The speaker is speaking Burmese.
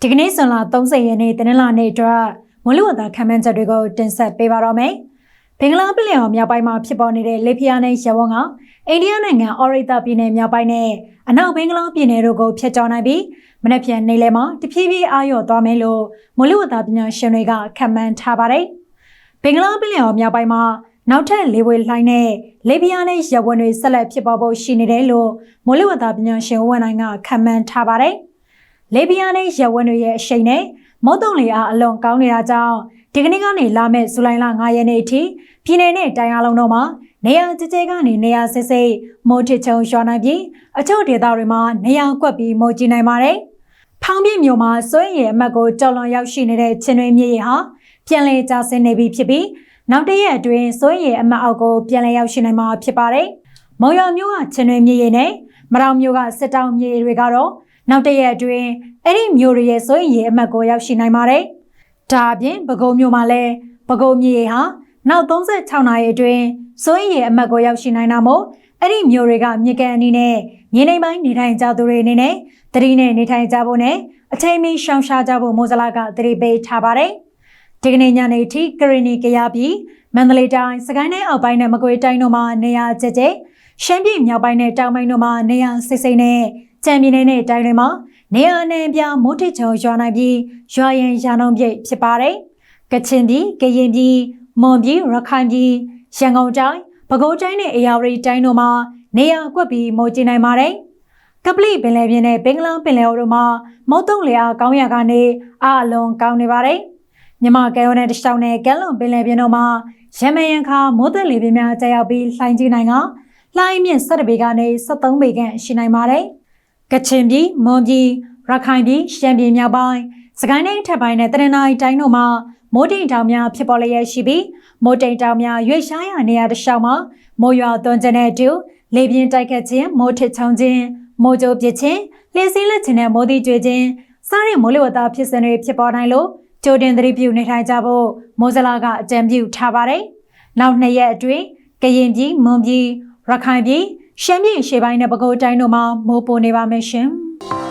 ဒီကနေ့ဇွန်လ30ရက်နေ့တနင်္လာနေ့အတွက်မွန်လူဝတာခံမှန်းချက်တွေကိုတင်ဆက်ပေးပါတော့မယ်။ဘင်္ဂလားပင်လယ်အော်မြောက်ပိုင်းမှာဖြစ်ပေါ်နေတဲ့လေဖျားနဲ့ရဝန်းကအိန္ဒိယနိုင်ငံအော်ရိတာပြည်နယ်မြောက်ပိုင်းနဲ့အနောက်ဘင်္ဂလားပြည်နယ်တို့ကိုဖျက်ချော်နိုင်ပြီးမနက်ဖြန်နေ့လယ်မှာတဖြည်းဖြည်းအာရုံသွားမယ်လို့မွန်လူဝတာပညာရှင်တွေကခန့်မှန်းထားပါတယ်။ဘင်္ဂလားပင်လယ်အော်မြောက်ပိုင်းမှာ နောက်ထပ်လေဝေလှိုင်းနဲ့လေပြင်းနဲ့ရဝန်းတွေဆက်လက်ဖြစ်ပေါ်ဖို့ရှိနေတယ်လို့မွန်လူဝတာပညာရှင်ဝန်နိုင်ကခန့်မှန်းထားပါတယ်။လေပြင်းနဲ့ရဝန်းတွေရဲ့အရှိန်နဲ့မုတ်တုံလေအားအလွန်ကောင်းနေတာကြောင့်ဒီကနေ့ကနေလာမယ့်ဇူလိုင်လ9ရက်နေ့အထိပြည်내နဲ့တိုင်းအားလုံးတို့မှာနေရာကျကျကနေနေရာစစ်စစ်မိုးထစ်ချုံရွာနိုင်ပြီးအချို့ဒေသတွေမှာနေရာကွက်ပြီးမိုးကြီးနိုင်ပါတယ်။ဖောင်းပြမြို့မှာစွန့်ရည်အမတ်ကိုကြော်လွန်ရောက်ရှိနေတဲ့ချင်းတွင်းမြေဟာပြန်လည်ကျဆင်းနေပြီဖြစ်ပြီး နောက်တစ်ရက်အတွင်းစွန့်ရည်အမတ်အောက်ကိုပြန်လည်ရောက်ရှိနိုင်မှာဖြစ်ပါတယ်။မုံရွာမြို့ကချင်းတွင်းမြေရည်နဲ့မရောင်မြို့ကစစ်တောင်မြေရည်တွေကတော့နောက်တရက်အတွင်းအဲ့ဒီမျိုးတွေရဲ့စိုးရင်ရေအမှတ်ကိုရောက်ရှိနိုင်ပါတယ်။ဒါအပြင်ပဲခူးမျိုးမှာလည်းပဲခူးမြေဟာနောက်36နာရီအတွင်းစိုးရင်ရေအမှတ်ကိုရောက်ရှိနိုင်တာမို့အဲ့ဒီမျိုးတွေကမြေကန်အနီးနဲ့မြေနေပိုင်းနေထိုင်ကြသူတွေအနေနဲ့တတိနဲ့နေထိုင်ကြဖို့နဲ့အချိန်မီရှောင်ရှားကြဖို့မိုးစလာကတတိပေးထားပါတယ်။ ဒီကနေ့ညနေထိကရီနီကရပြည်မန္တလေးတိုင်းစကိုင်းတိုင်းအောက်ပိုင်းနဲ့မကွေးတိုင်းတို့မှာနေရာကျကျရှမ်းပြည်မြောက်ပိုင်းနဲ့တောင်ပိုင်းတို့မှာနေရာစိတ်စိတ်နဲ့ကြံပြည်နယ်နဲ့တိုင်းတွေမှာနေရာနဲ့ပြမိုးထစ်ချုံရွာနိုင်ပြီးရွာရင်ရာနှုံပြည့်ဖြစ်ပါတယ်။ကချင်ပြည်ကရင်ပြည်မွန်ပြည်ရခိုင်ပြည်ရန်ကုန်တိုင်းပဲခူးတိုင်းနဲ့အေရဝတီတိုင်းတို့မှာနေရာကွက်ပြီးမိုးကျနေပါတယ်။ကပလိပင်လယ်ပြင်နဲ့ဘင်္ဂလားပင်လယ်အော်တို့မှာမုတ်တုံလေအားကောင်းရကနေအားအလွန်ကောင်းနေပါတယ်။ မြမကဲရိုနဲ့တခြားနဲ့ကဲလွန်ပင်လယ်ပြင်တို့မှာရမယန်ခါမိုးသက်လေပြင်းများကြာရောက်ပြီးလှိုင်းကြီးနိုင်ကလှိုင်းမြင့်7ပေကနေ73ပေခန့်ရှိနိုင်ပါတယ်။ကချင်ပြည်မွန်ပြည်ရခိုင်ပြည်ရှမ်းပြည်မြောက်ပိုင်းစကိုင်းတိုင်းထပ်ပိုင်းနဲ့တရနအိုင်တိုင်းတို့မှာမိုးတိမ်တောင်များဖြစ်ပေါ်လျက်ရှိပြီးမိုးတိမ်တောင်များရွေ့ရှားရာနေရာတစ်လျှောက်မှာမိုးရွာသွန်းခြင်းနဲ့အတူလေပြင်းတိုက်ခတ်ခြင်းမိုးထစ်ချုံခြင်းမိုးကြိုးပစ်ခြင်းလျှက်စီးလက်ခြင်းနဲ့မိုးသီးကျွေခြင်းစားတဲ့မိုးလေဝသဖြစ်စဉ်တွေဖြစ်ပေါ်နိုင်လို့ ကြိုတင်သတိပြုနေထိုင်ကြဖို့မိုးစလာကအကြံပြုထားပါတယ်။နောက်နှစ်ရက်အတွင်းကရင်ပြည်မွန်ပြည်ရခိုင်ပြည်ရှမ်းပြည်ရှေ့ပိုင်းနဲ့ပဲခူးတိုင်းတို့မှာမိုးပိုနေပါမယ်ရှင်။